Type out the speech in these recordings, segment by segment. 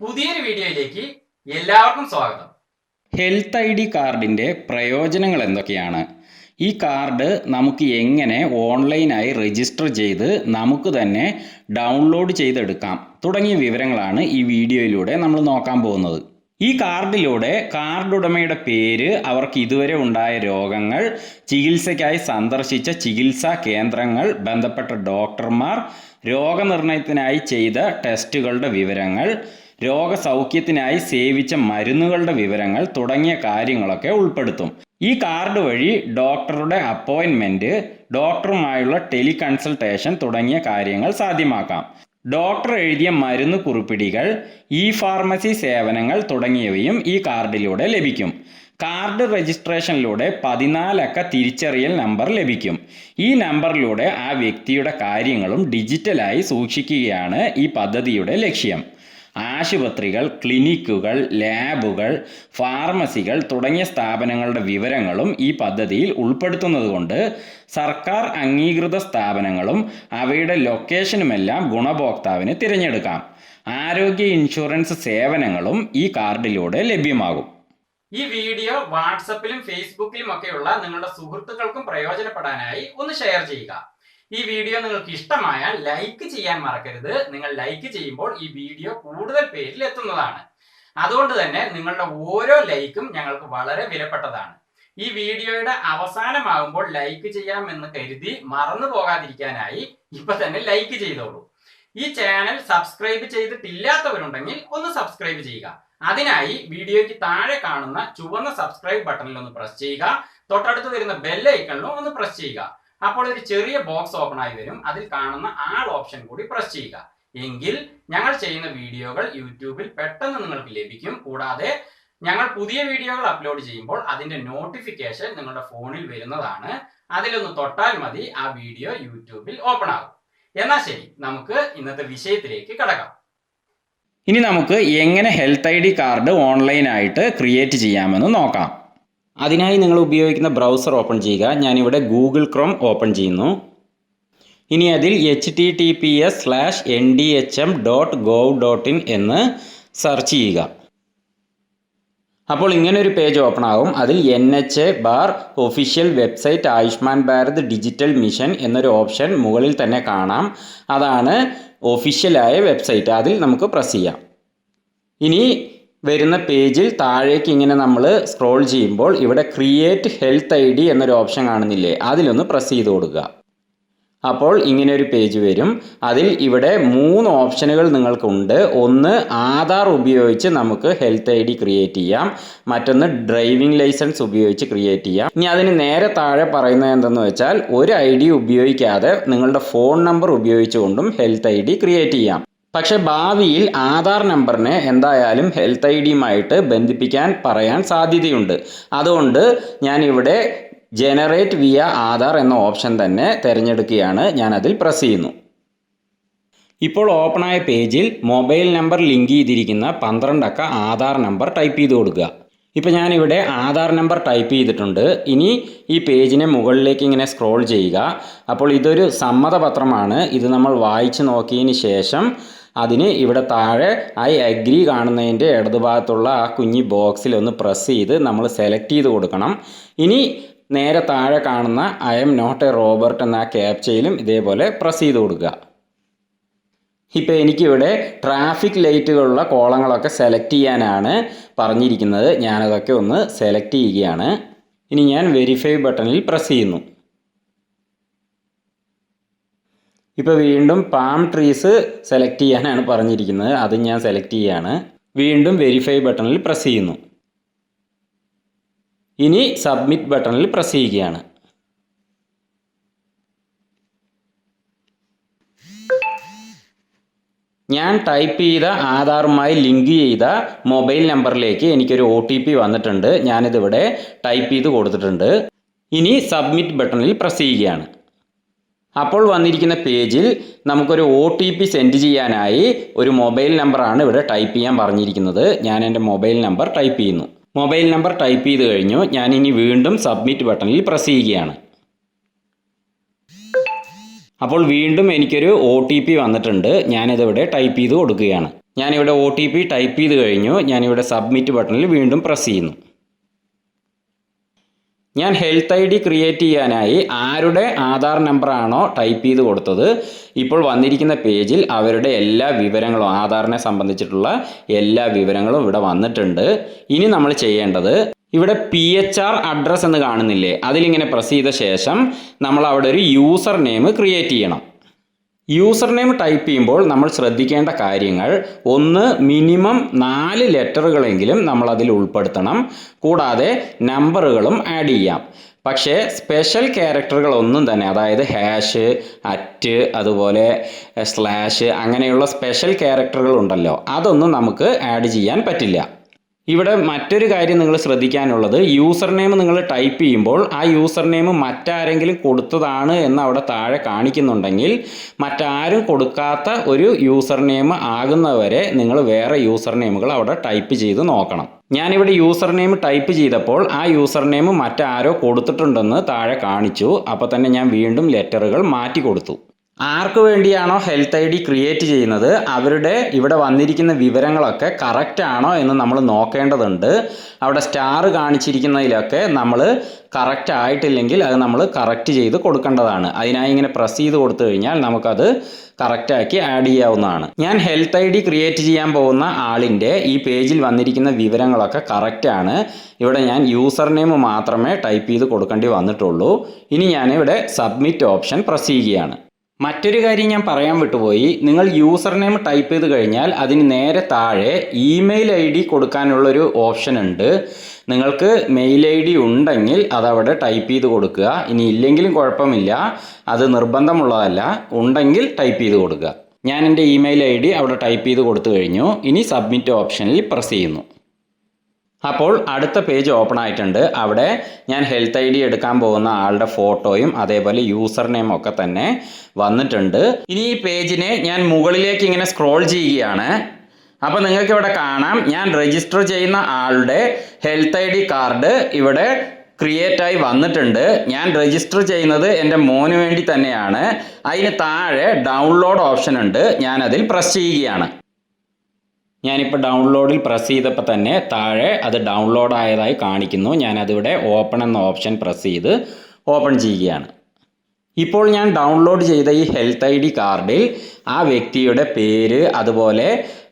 പുതിയൊരു വീഡിയോയിലേക്ക് എല്ലാവർക്കും സ്വാഗതം. ഹെൽത്ത് ഐ ഡി കാർഡിന്റെ പ്രയോജനങ്ങൾ എന്തൊക്കെയാണ്? ഈ കാർഡ് നമുക്ക് എങ്ങനെ ഓൺലൈനായി രജിസ്റ്റർ ചെയ്ത് നമുക്ക് തന്നെ ഡൗൺലോഡ് ചെയ്തെടുക്കാം? തുടങ്ങിയ വിവരങ്ങളാണ് ഈ വീഡിയോയിലൂടെ നമ്മൾ നോക്കാൻ പോകുന്നത്. ഈ കാർഡിലൂടെ കാർഡ് ഉടമയുടെ പേര് അവർക്ക് ഇതുവരെ ഉണ്ടായ രോഗങ്ങൾ ചികിത്സയ്ക്കായി സന്ദർശിച്ച ചികിത്സാ കേന്ദ്രങ്ങൾ ബന്ധപ്പെട്ട ഡോക്ടർമാർ രോഗനിർണയത്തിനായി ചെയ്ത ടെസ്റ്റുകളുടെ വിവരങ്ങൾ രോഗസൗഖ്യത്തിനായി സേവിച്ച മരുന്നുകളുടെ വിവരങ്ങൾ തുടങ്ങിയ കാര്യങ്ങളൊക്കെ ഉൾപ്പെടുത്തും. ഈ കാർഡ് വഴി ഡോക്ടറുടെ അപ്പോയിൻമെന്റ് ഡോക്ടറുമായുള്ള ടെലികൺസൾട്ടേഷൻ തുടങ്ങിയ കാര്യങ്ങൾ സാധ്യമാക്കാം. ഡോക്ടർ എഴുതിയ മരുന്ന് കുറിപ്പിടികൾ ഇ ഫാർമസി സേവനങ്ങൾ തുടങ്ങിയവയും ഈ കാർഡിലൂടെ ലഭിക്കും. കാർഡ് രജിസ്ട്രേഷനിലൂടെ പതിനാലക്ക തിരിച്ചറിയൽ നമ്പർ ലഭിക്കും. ഈ നമ്പറിലൂടെ ആ വ്യക്തിയുടെ കാര്യങ്ങളും ഡിജിറ്റലായി സൂക്ഷിക്കുകയാണ് ഈ പദ്ധതിയുടെ ലക്ഷ്യം. ആശുപത്രികൾ ക്ലിനിക്കുകൾ ലാബുകൾ ഫാർമസികൾ തുടങ്ങിയ സ്ഥാപനങ്ങളുടെ വിവരങ്ങളും ഈ പദ്ധതിയിൽ ഉൾപ്പെടുത്തുന്നതുകൊണ്ട് സർക്കാർ അംഗീകൃത സ്ഥാപനങ്ങളും അവയുടെ ലൊക്കേഷനുമെല്ലാം ഗുണഭോക്താവിന് തിരഞ്ഞെടുക്കാം. ആരോഗ്യ ഇൻഷുറൻസ് സേവനങ്ങളും ഈ കാർഡിലൂടെ ലഭ്യമാകും. ഈ വീഡിയോ വാട്സപ്പിലും ഫേസ്ബുക്കിലും ഒക്കെയുള്ള നിങ്ങളുടെ സുഹൃത്തുക്കൾക്കും പ്രയോജനപ്പെടാനായി ഒന്ന് ഷെയർ ചെയ്യുക. ഈ വീഡിയോ നിങ്ങൾക്ക് ഇഷ്ടമായാൽ ലൈക്ക് ചെയ്യാൻ മറക്കരുത്. നിങ്ങൾ ലൈക്ക് ചെയ്യുമ്പോൾ ഈ വീഡിയോ കൂടുതൽ പേരിൽ എത്തുന്നതാണ്. അതുകൊണ്ട് തന്നെ നിങ്ങളുടെ ഓരോ ലൈക്കും ഞങ്ങൾക്ക് വളരെ വിലപ്പെട്ടതാണ്. ഈ വീഡിയോയുടെ അവസാനമാകുമ്പോൾ ലൈക്ക് ചെയ്യാം എന്ന് കരുതി മറന്നു പോകാതിരിക്കാനായി ഇപ്പൊ തന്നെ ലൈക്ക് ചെയ്തോളൂ. ഈ ചാനൽ സബ്സ്ക്രൈബ് ചെയ്തിട്ടില്ലാത്തവരുണ്ടെങ്കിൽ ഒന്ന് സബ്സ്ക്രൈബ് ചെയ്യുക. അതിനായി വീഡിയോയ്ക്ക് താഴെ കാണുന്ന ചുവന്ന സബ്സ്ക്രൈബ് ബട്ടണിൽ ഒന്ന് പ്രസ് ചെയ്യുക. തൊട്ടടുത്ത് വരുന്ന ബെല്ലൈക്കണിലും ഒന്ന് പ്രസ് ചെയ്യുക. അപ്പോൾ ഒരു ചെറിയ ബോക്സ് ഓപ്പൺ ആയി വരും. അതിൽ കാണുന്ന ആൾ ഓപ്ഷൻ കൂടി പ്രസ് ചെയ്യുക. എങ്കിൽ ഞങ്ങൾ ചെയ്യുന്ന വീഡിയോകൾ യൂട്യൂബിൽ പെട്ടെന്ന് നിങ്ങൾക്ക് ലഭിക്കും. കൂടാതെ ഞങ്ങൾ പുതിയ വീഡിയോകൾ അപ്ലോഡ് ചെയ്യുമ്പോൾ അതിന്റെ നോട്ടിഫിക്കേഷൻ നിങ്ങളുടെ ഫോണിൽ വരുന്നതാണ്. അതിലൊന്ന് തൊട്ടാൽ മതി ആ വീഡിയോ യൂട്യൂബിൽ ഓപ്പൺ ആകും. എന്നാൽ ശരി നമുക്ക് ഇന്നത്തെ വിഷയത്തിലേക്ക് കടക്കാം. ഇനി നമുക്ക് എങ്ങനെ ഹെൽത്ത് ഐ ഡി കാർഡ് ഓൺലൈനായിട്ട് ക്രിയേറ്റ് ചെയ്യാമെന്ന് നോക്കാം. അതിനായി നിങ്ങൾ ഉപയോഗിക്കുന്ന ബ്രൗസർ ഓപ്പൺ ചെയ്യുക. ഞാനിവിടെ ഗൂഗിൾ ക്രോം ഓപ്പൺ ചെയ്യുന്നു. ഇനി അതിൽ H T T P S slash N D H M dot gov dot in എന്ന് സെർച്ച് ചെയ്യുക. അപ്പോൾ ഇങ്ങനൊരു പേജ് ഓപ്പൺ ആകും. അതിൽ N H A bar official website Ayushman Bharat digital mission എന്നൊരു ഓപ്ഷൻ മുകളിൽ തന്നെ കാണാം. അതാണ് ഒഫീഷ്യലായ വെബ്സൈറ്റ്. അതിൽ നമുക്ക് പ്രസ് ചെയ്യാം. ഇനി വരുന്ന പേജിൽ താഴേക്ക് ഇങ്ങനെ നമ്മൾ സ്ക്രോൾ ചെയ്യുമ്പോൾ ഇവിടെ ക്രിയേറ്റ് ഹെൽത്ത് ഐ ഡി എന്നൊരു ഓപ്ഷൻ കാണുന്നില്ലേ? അതിലൊന്ന് പ്രസ് ചെയ്ത് കൊടുക്കുക. അപ്പോൾ ഇങ്ങനെ ഒരു പേജ് വരും. അതിൽ ഇവിടെ മൂന്ന് ഓപ്ഷനുകൾ നിങ്ങൾക്കുണ്ട്. ഒന്ന് ആധാർ ഉപയോഗിച്ച് നമുക്ക് ഹെൽത്ത് ഐ ഡി ക്രിയേറ്റ് ചെയ്യാം. മറ്റൊന്ന് ഡ്രൈവിംഗ് ലൈസൻസ് ഉപയോഗിച്ച് ക്രിയേറ്റ് ചെയ്യാം. ഇനി അതിന് നേരെ താഴെ പറയുന്നത് എന്തെന്ന് വെച്ചാൽ ഒരു ഐ ഡി ഉപയോഗിക്കാതെ നിങ്ങളുടെ ഫോൺ നമ്പർ ഉപയോഗിച്ചുകൊണ്ടും ഹെൽത്ത് ഐ ഡി ക്രിയേറ്റ് ചെയ്യാം. പക്ഷെ ഭാവിയിൽ ആധാർ നമ്പറിനെ എന്തായാലും ഹെൽത്ത് ഐ ഡിയുമായിട്ട് ബന്ധിപ്പിക്കാൻ പറയാൻ സാധ്യതയുണ്ട്. അതുകൊണ്ട് ഞാനിവിടെ ജനറേറ്റ് വിയ ആധാർ എന്ന ഓപ്ഷൻ തന്നെ തിരഞ്ഞെടുക്കുകയാണ് ഞാൻ അതിൽ പ്രസ് ചെയ്യുന്നു. ഇപ്പോൾ ഓപ്പണായ പേജിൽ മൊബൈൽ നമ്പർ ലിങ്ക് ചെയ്തിരിക്കുന്ന പന്ത്രണ്ടക്ക ആധാർ നമ്പർ ടൈപ്പ് ചെയ്ത് കൊടുക്കുക. ഇപ്പോൾ ഞാനിവിടെ ആധാർ നമ്പർ ടൈപ്പ് ചെയ്തിട്ടുണ്ട്. ഇനി ഈ പേജിനെ മുകളിലേക്ക് ഇങ്ങനെ സ്ക്രോൾ ചെയ്യുക. അപ്പോൾ ഇതൊരു സമ്മതപത്രമാണ്. ഇത് നമ്മൾ വായിച്ചു നോക്കിയതിന് ശേഷം അതിന് ഇവിടെ താഴെ ഐ അഗ്രി കാണുന്നതിന്റെ ഇടതുഭാഗത്തുള്ള ആ കുഞ്ഞി ബോക്സിൽ ഒന്ന് പ്രസ് ചെയ്ത് നമ്മൾ സെലക്ട് ചെയ്ത് കൊടുക്കണം. ഇനി നേരെ താഴെ കാണുന്ന I'm not a robot എന്ന ആ ക്യാപ്ചയിലും ഇതേപോലെ പ്രസ് ചെയ്ത് കൊടുക്കുക. ഇപ്പോൾ എനിക്കിവിടെ ട്രാഫിക് ലൈറ്റുകളുള്ള കോളങ്ങളൊക്കെ സെലക്ട് ചെയ്യാനാണ് പറഞ്ഞിരിക്കുന്നത്. ഞാനതൊക്കെ ഒന്ന് സെലക്ട് ചെയ്യുകയാണ്. ഇനി ഞാൻ വെരിഫൈ ബട്ടണിൽ പ്രസ് ചെയ്യുന്നു. ഇപ്പോൾ വീണ്ടും പാം ട്രീസ് സെലക്ട് ചെയ്യാനാണ് പറഞ്ഞിരിക്കുന്നത്. അത് ഞാൻ സെലക്ട് ചെയ്യാണ്. വീണ്ടും വെരിഫൈ ബട്ടണിൽ പ്രസ് ചെയ്യുന്നു. ഇനി സബ്മിറ്റ് ബട്ടണിൽ പ്രസ് ചെയ്യുകയാണ്. ഞാൻ ടൈപ്പ് ചെയ്ത ആധാറുമായി ലിങ്ക് ചെയ്ത മൊബൈൽ നമ്പറിലേക്ക് എനിക്കൊരു ഒ ടി പി വന്നിട്ടുണ്ട്. ഞാനിതിവിടെ ടൈപ്പ് ചെയ്ത് കൊടുത്തിട്ടുണ്ട്. ഇനി സബ്മിറ്റ് ബട്ടണിൽ പ്രസ് ചെയ്യുകയാണ്. അപ്പോൾ വന്നിരിക്കുന്ന പേജിൽ നമുക്കൊരു ഒ ടി പി സെൻഡ് ചെയ്യാനായി ഒരു മൊബൈൽ നമ്പറാണ് ഇവിടെ ടൈപ്പ് ചെയ്യാൻ പറഞ്ഞിരിക്കുന്നത്. ഞാൻ എന്റെ മൊബൈൽ നമ്പർ ടൈപ്പ് ചെയ്യുന്നു. മൊബൈൽ നമ്പർ ടൈപ്പ് ചെയ്ത് കഴിഞ്ഞു. ഞാൻ ഇനി വീണ്ടും സബ്മിറ്റ് ബട്ടണിൽ പ്രസ് ചെയ്യുകയാണ്. അപ്പോൾ വീണ്ടും എനിക്കൊരു ഒ ടി പി വന്നിട്ടുണ്ട്. ഞാനിതിവിടെ ടൈപ്പ് ചെയ്ത് കൊടുക്കുകയാണ്. ഞാനിവിടെ ഒ ടി പി ടൈപ്പ് ചെയ്ത് കഴിഞ്ഞു. ഞാനിവിടെ സബ്മിറ്റ് ബട്ടണിൽ വീണ്ടും പ്രസ് ചെയ്യുന്നു. ഞാൻ ഹെൽത്ത് ഐ ഡി ക്രിയേറ്റ് ചെയ്യാനായി ആരുടെ ആധാർ നമ്പറാണോ ടൈപ്പ് ചെയ്ത് കൊടുത്തത്? ഇപ്പോൾ വന്നിരിക്കുന്ന പേജിൽ അവരുടെ എല്ലാ വിവരങ്ങളും ആധാറിനെ സംബന്ധിച്ചിട്ടുള്ള എല്ലാ വിവരങ്ങളും ഇവിടെ വന്നിട്ടുണ്ട്. ഇനി നമ്മൾ ചെയ്യേണ്ടത് ഇവിടെ പി എച്ച് ആർ അഡ്രസ്സ് എന്ന് കാണുന്നില്ലേ? അതിലിങ്ങനെ പ്രസ് ചെയ്ത ശേഷം നമ്മൾ അവിടെ ഒരു യൂസർ നെയിം ക്രിയേറ്റ് ചെയ്യണം. യൂസർ നെയിം ടൈപ്പ് ചെയ്യുമ്പോൾ നമ്മൾ ശ്രദ്ധിക്കേണ്ട കാര്യങ്ങൾ ഒന്ന് മിനിമം നാല് ലെറ്ററുകളെങ്കിലും നമ്മൾ അതിൽ ഉൾപ്പെടുത്തണം. കൂടാതെ നമ്പറുകളും ആഡ് ചെയ്യാം. പക്ഷേ സ്പെഷ്യൽ ക്യാരക്ടറുകൾ ഒന്നും തന്നെ അതായത് ഹാഷ് അറ്റ് അതുപോലെ സ്ലാഷ് അങ്ങനെയുള്ള സ്പെഷ്യൽ ക്യാരക്ടറുകൾ ഉണ്ടല്ലോ അതൊന്നും നമുക്ക് ആഡ് ചെയ്യാൻ പറ്റില്ല. ഇവിടെ മറ്റൊരു കാര്യം നിങ്ങൾ ശ്രദ്ധിക്കാനുള്ളത് യൂസർ നെയിം നിങ്ങൾ ടൈപ്പ് ചെയ്യുമ്പോൾ ആ യൂസർ നെയിം മറ്റാരെങ്കിലും കൊടുത്തതാണ് എന്ന് അവിടെ താഴെ കാണിക്കുന്നുണ്ടെങ്കിൽ മറ്റാരും കൊടുക്കാത്ത ഒരു യൂസർ നെയിം ആകുന്നവരെ നിങ്ങൾ വേറെ യൂസർ നെയിമുകൾ അവിടെ ടൈപ്പ് ചെയ്ത് നോക്കണം. ഞാനിവിടെ യൂസർ നെയിം ടൈപ്പ് ചെയ്തപ്പോൾ ആ യൂസർ നെയിം മറ്റാരോ കൊടുത്തിട്ടുണ്ടെന്ന് താഴെ കാണിച്ചു. അപ്പോൾ തന്നെ ഞാൻ വീണ്ടും ലെറ്ററുകൾ മാറ്റി കൊടുത്തു. ആർക്ക് വേണ്ടിയാണോ ഹെൽത്ത് ഐ ഡി ക്രിയേറ്റ് ചെയ്യുന്നത്? അവരുടെ ഇവിടെ വന്നിരിക്കുന്ന വിവരങ്ങളൊക്കെ കറക്റ്റ് ആണോ എന്ന് നമ്മൾ നോക്കേണ്ടതുണ്ട്. അവിടെ സ്റ്റാർ കാണിച്ചിരിക്കുന്നതിലൊക്കെ നമ്മൾ കറക്റ്റ് ആയിട്ടില്ലെങ്കിൽ അത് നമ്മൾ കറക്റ്റ് ചെയ്ത് കൊടുക്കേണ്ടതാണ്. അതിനായി ഇങ്ങനെ പ്രസ് ചെയ്ത് കൊടുത്തു കഴിഞ്ഞാൽ നമുക്കത് കറക്റ്റാക്കി ആഡ് ചെയ്യാവുന്നതാണ്. ഞാൻ ഹെൽത്ത് ഐ ഡി ക്രിയേറ്റ് ചെയ്യാൻ പോകുന്ന ആളിന്റെ ഈ പേജിൽ വന്നിരിക്കുന്ന വിവരങ്ങളൊക്കെ കറക്റ്റാണ് ഇവിടെ ഞാൻ യൂസർ നെയിം മാത്രമേ ടൈപ്പ് ചെയ്ത് കൊടുക്കേണ്ടി വന്നിട്ടുള്ളൂ. ഇനി ഞാനിവിടെ സബ്മിറ്റ് ഓപ്ഷൻ പ്രസ് ചെയ്യുകയാണ്. മറ്റൊരു കാര്യം ഞാൻ പറയാൻ വിട്ടുപോയി. നിങ്ങൾ യൂസർ നെയിം ടൈപ്പ് ചെയ്ത് കഴിഞ്ഞാൽ അതിന് നേരെ താഴെ ഇമെയിൽ ഐ ഡി കൊടുക്കാനുള്ളൊരു ഓപ്ഷൻ ഉണ്ട്. നിങ്ങൾക്ക് മെയിൽ ഐ ഡി ഉണ്ടെങ്കിൽ അതവിടെ ടൈപ്പ് ചെയ്ത് കൊടുക്കുക. ഇനി ഇല്ലെങ്കിലും കുഴപ്പമില്ല. അത് നിർബന്ധമുള്ളതല്ല. ഉണ്ടെങ്കിൽ ടൈപ്പ് ചെയ്ത് കൊടുക്കുക. ഞാൻ എന്റെ ഇമെയിൽ ഐ ഡി അവിടെ ടൈപ്പ് ചെയ്ത് കൊടുത്തു കഴിഞ്ഞു. ഇനി സബ്മിറ്റ് ഓപ്ഷനിൽ പ്രസ് ചെയ്യുന്നു. അപ്പോൾ അടുത്ത പേജ് ഓപ്പൺ ആയിട്ടുണ്ട്. അവിടെ ഞാൻ ഹെൽത്ത് ഐ ഡി എടുക്കാൻ പോകുന്ന ആളുടെ ഫോട്ടോയും അതേപോലെ യൂസർ നെയിം ഒക്കെ തന്നെ വന്നിട്ടുണ്ട്. ഇനി ഈ പേജിനെ ഞാൻ മുകളിലേക്ക് ഇങ്ങനെ സ്ക്രോൾ ചെയ്യുകയാണ്. അപ്പോൾ നിങ്ങൾക്ക് ഇവിടെ കാണാം. ഞാൻ രജിസ്റ്റർ ചെയ്യുന്ന ആളുടെ ഹെൽത്ത് ഐ ഡി കാർഡ് ഇവിടെ ക്രിയേറ്റ് ആയി വന്നിട്ടുണ്ട്. ഞാൻ രജിസ്റ്റർ ചെയ്യുന്നത് എന്റെ മോന് വേണ്ടി തന്നെയാണ്. അതിന് താഴെ ഡൗൺലോഡ് ഓപ്ഷൻ ഉണ്ട്. ഞാനതിൽ പ്രസ് ചെയ്യുകയാണ്. ഞാനിപ്പോൾ ഡൗൺലോഡിൽ പ്രസ് ചെയ്തപ്പോൾ തന്നെ താഴെ അത് ഡൗൺലോഡ് ആയതായി കാണിക്കുന്നു. ഞാനതിവിടെ ഓപ്പൺ എന്ന ഓപ്ഷൻ പ്രസ് ചെയ്ത് ഓപ്പൺ ചെയ്യുകയാണ്. ഇപ്പോൾ ഞാൻ ഡൗൺലോഡ് ചെയ്ത ഈ ഹെൽത്ത് ഐ ഡി കാർഡിൽ ആ വ്യക്തിയുടെ പേര് അതുപോലെ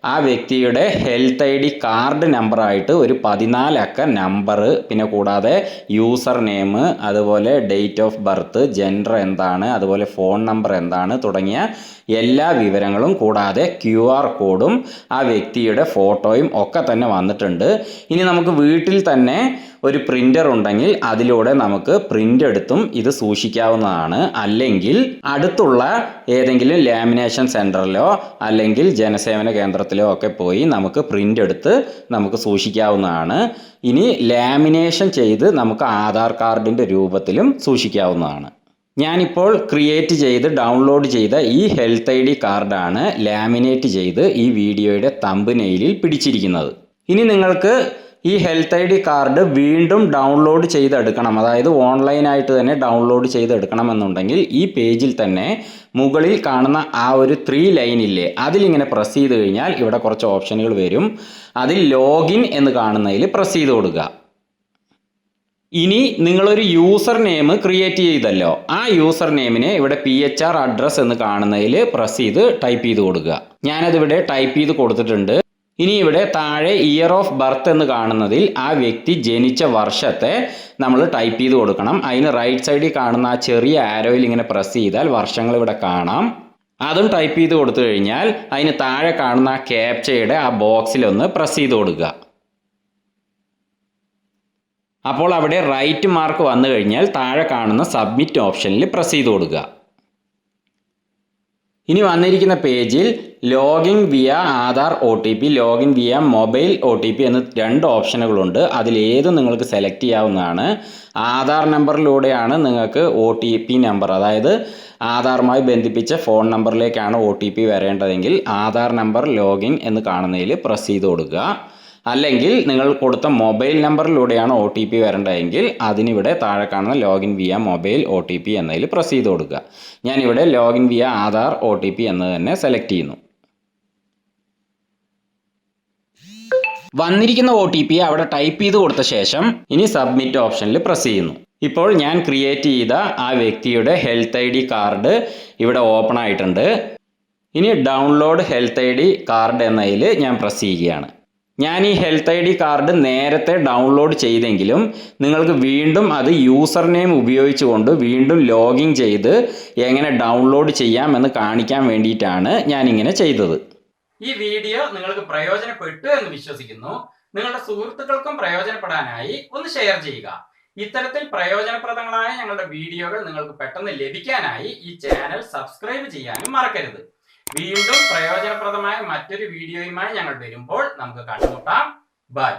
ആ വ്യക്തിയുടെ ഹെൽത്ത് ഐ ഡി കാർഡ് നമ്പറായിട്ട് ഒരു പതിനാലക്ക നമ്പർ പിന്നെ കൂടാതെ യൂസർ നെയിം അതുപോലെ ഡേറ്റ് ഓഫ് ബർത്ത് ജെൻഡർ എന്താണ് അതുപോലെ ഫോൺ നമ്പർ എന്താണ് തുടങ്ങിയ എല്ലാ വിവരങ്ങളും കൂടാതെ ക്യു ആർ കോഡും ആ വ്യക്തിയുടെ ഫോട്ടോയും ഒക്കെ തന്നെ വന്നിട്ടുണ്ട്. ഇനി നമുക്ക് വീട്ടിൽ തന്നെ ഒരു പ്രിന്റർ ഉണ്ടെങ്കിൽ അതിലൂടെ നമുക്ക് പ്രിന്റ് എടുത്തും ഇത് സൂക്ഷിക്കാവുന്നതാണ്. അല്ലെങ്കിൽ അടുത്തുള്ള ഏതെങ്കിലും ലാമിനേഷൻ സെന്ററിലോ അല്ലെങ്കിൽ ജനസേവന കേന്ദ്രത്തിലോ ഒക്കെ പോയി നമുക്ക് പ്രിന്റ് എടുത്ത് നമുക്ക് സൂക്ഷിക്കാവുന്നതാണ്. ഇനി ലാമിനേഷൻ ചെയ്ത് നമുക്ക് ആധാർ കാർഡിന്റെ രൂപത്തിലും സൂക്ഷിക്കാവുന്നതാണ്. ഞാനിപ്പോൾ ക്രിയേറ്റ് ചെയ്ത് ഡൗൺലോഡ് ചെയ്ത ഈ ഹെൽത്ത് ഐ ഡി കാർഡാണ് ലാമിനേറ്റ് ചെയ്ത് ഈ വീഡിയോയുടെ തമ്പ് നെയിലിൽ പിടിച്ചിരിക്കുന്നത്. ഇനി നിങ്ങൾക്ക് ഈ ഹെൽത്ത് ഐ ഡി കാർഡ് വീണ്ടും ഡൗൺലോഡ് ചെയ്തെടുക്കണം. അതായത് ഓൺലൈനായിട്ട് തന്നെ ഡൗൺലോഡ് ചെയ്തെടുക്കണമെന്നുണ്ടെങ്കിൽ ഈ പേജിൽ തന്നെ മുകളിൽ കാണുന്ന ആ ഒരു ത്രീ ലൈനില്ലേ അതിലിങ്ങനെ പ്രസ് ചെയ്ത് കഴിഞ്ഞാൽ ഇവിടെ കുറച്ച് ഓപ്ഷനുകൾ വരും. അതിൽ ലോഗിൻ എന്ന് കാണുന്നതിൽ പ്രസ് ചെയ്ത് കൊടുക്കുക. ഇനി നിങ്ങളൊരു യൂസർ നെയിം ക്രിയേറ്റ് ചെയ്തല്ലോ. ആ യൂസർ നെയിമിനെ ഇവിടെ പി എച്ച് ആർ അഡ്രസ് എന്ന് കാണുന്നതിൽ പ്രസ് ചെയ്ത് ടൈപ്പ് ചെയ്ത് കൊടുക്കുക. ഞാനതിവിടെ ടൈപ്പ് ചെയ്ത് കൊടുത്തിട്ടുണ്ട്. ഇനി ഇവിടെ താഴെ ഇയർ ഓഫ് ബർത്ത് എന്ന് കാണുന്നതിൽ ആ വ്യക്തി ജനിച്ച വർഷത്തെ നമ്മൾ ടൈപ്പ് ചെയ്ത് കൊടുക്കണം. അതിന് റൈറ്റ് സൈഡിൽ കാണുന്ന ആ ചെറിയ ആരോയിൽ ഇങ്ങനെ പ്രസ് ചെയ്താൽ വർഷങ്ങൾ ഇവിടെ കാണാം. അതും ടൈപ്പ് ചെയ്ത് കൊടുത്തു കഴിഞ്ഞാൽ അതിന് താഴെ കാണുന്ന ആ ക്യാപ്ചയുടെ ആ ബോക്സിലൊന്ന് പ്രസ് ചെയ്ത് കൊടുക്കുക. അപ്പോൾ അവിടെ റൈറ്റ് മാർക്ക് വന്നു കഴിഞ്ഞാൽ താഴെ കാണുന്ന സബ്മിറ്റ് ഓപ്ഷനിൽ പ്രസ് ചെയ്ത് കൊടുക്കുക. ഇനി വന്നിരിക്കുന്ന പേജിൽ login via Aadhaar O T P login via mobile O T P എന്ന് രണ്ട് ഓപ്ഷനുകളുണ്ട്. അതിലേതും നിങ്ങൾക്ക് സെലക്ട് ചെയ്യാവുന്നതാണ്. ആധാർ നമ്പറിലൂടെയാണ് നിങ്ങൾക്ക് ഒ ടി പി നമ്പർ അതായത് ആധാറുമായി ബന്ധിപ്പിച്ച ഫോൺ നമ്പറിലേക്കാണ് ഒ ടി പി വരേണ്ടതെങ്കിൽ ആധാർ നമ്പർ ലോഗിൻ എന്ന് കാണുന്നതിൽ പ്രസ് ചെയ്ത് കൊടുക്കുക. അല്ലെങ്കിൽ നിങ്ങൾ കൊടുത്ത മൊബൈൽ നമ്പറിലൂടെയാണ് ഒ ടി പി വരേണ്ടതെങ്കിൽ അതിനിവിടെ താഴെ കാണുന്ന login via mobile O T P എന്നതിൽ പ്രസ് ചെയ്ത് കൊടുക്കുക. ഞാനിവിടെ login via Aadhaar O T P എന്ന് തന്നെ സെലക്ട് ചെയ്യുന്നു. വന്നിരിക്കുന്ന ഒ ടി പി അവിടെ ടൈപ്പ് ചെയ്ത് കൊടുത്ത ശേഷം ഇനി സബ്മിറ്റ് ഓപ്ഷനിൽ പ്രസ് ചെയ്യുന്നു. ഇപ്പോൾ ഞാൻ ക്രിയേറ്റ് ചെയ്ത ആ വ്യക്തിയുടെ ഹെൽത്ത് ഐ ഡി കാർഡ് ഇവിടെ ഓപ്പൺ ആയിട്ടുണ്ട്. ഇനി download health I D card എന്നതിൽ ഞാൻ പ്രസ് ചെയ്യുകയാണ്. ഞാൻ ഈ ഹെൽത്ത് ഐ ഡി കാർഡ് നേരത്തെ ഡൗൺലോഡ് ചെയ്തെങ്കിലും നിങ്ങൾക്ക് വീണ്ടും അത് യൂസർ നെയിം ഉപയോഗിച്ചുകൊണ്ട് വീണ്ടും ലോഗിൻ ചെയ്ത് എങ്ങനെ ഡൗൺലോഡ് ചെയ്യാമെന്ന് കാണിക്കാൻ വേണ്ടിയിട്ടാണ് ഞാൻ ഇങ്ങനെ ചെയ്തത്. ഈ വീഡിയോ നിങ്ങൾക്ക് പ്രയോജനപ്പെട്ടു എന്ന് വിശ്വസിക്കുന്നു. നിങ്ങളുടെ സുഹൃത്തുക്കൾക്കും പ്രയോജനപ്പെടാനായി ഒന്ന് ഷെയർ ചെയ്യുക. ഇത്തരത്തിൽ പ്രയോജനപ്രദങ്ങളായ ഞങ്ങളുടെ വീഡിയോകൾ നിങ്ങൾക്ക് പെട്ടെന്ന് ലഭിക്കാനായി ഈ ചാനൽ സബ്സ്ക്രൈബ് ചെയ്യാനും മറക്കരുത്. വീണ്ടും പ്രയോജനപ്രദമായ മറ്റൊരു വീഡിയോയുമായി ഞങ്ങൾ വരുമ്പോൾ നമുക്ക് കണ്ടുമുട്ടാം. ബൈ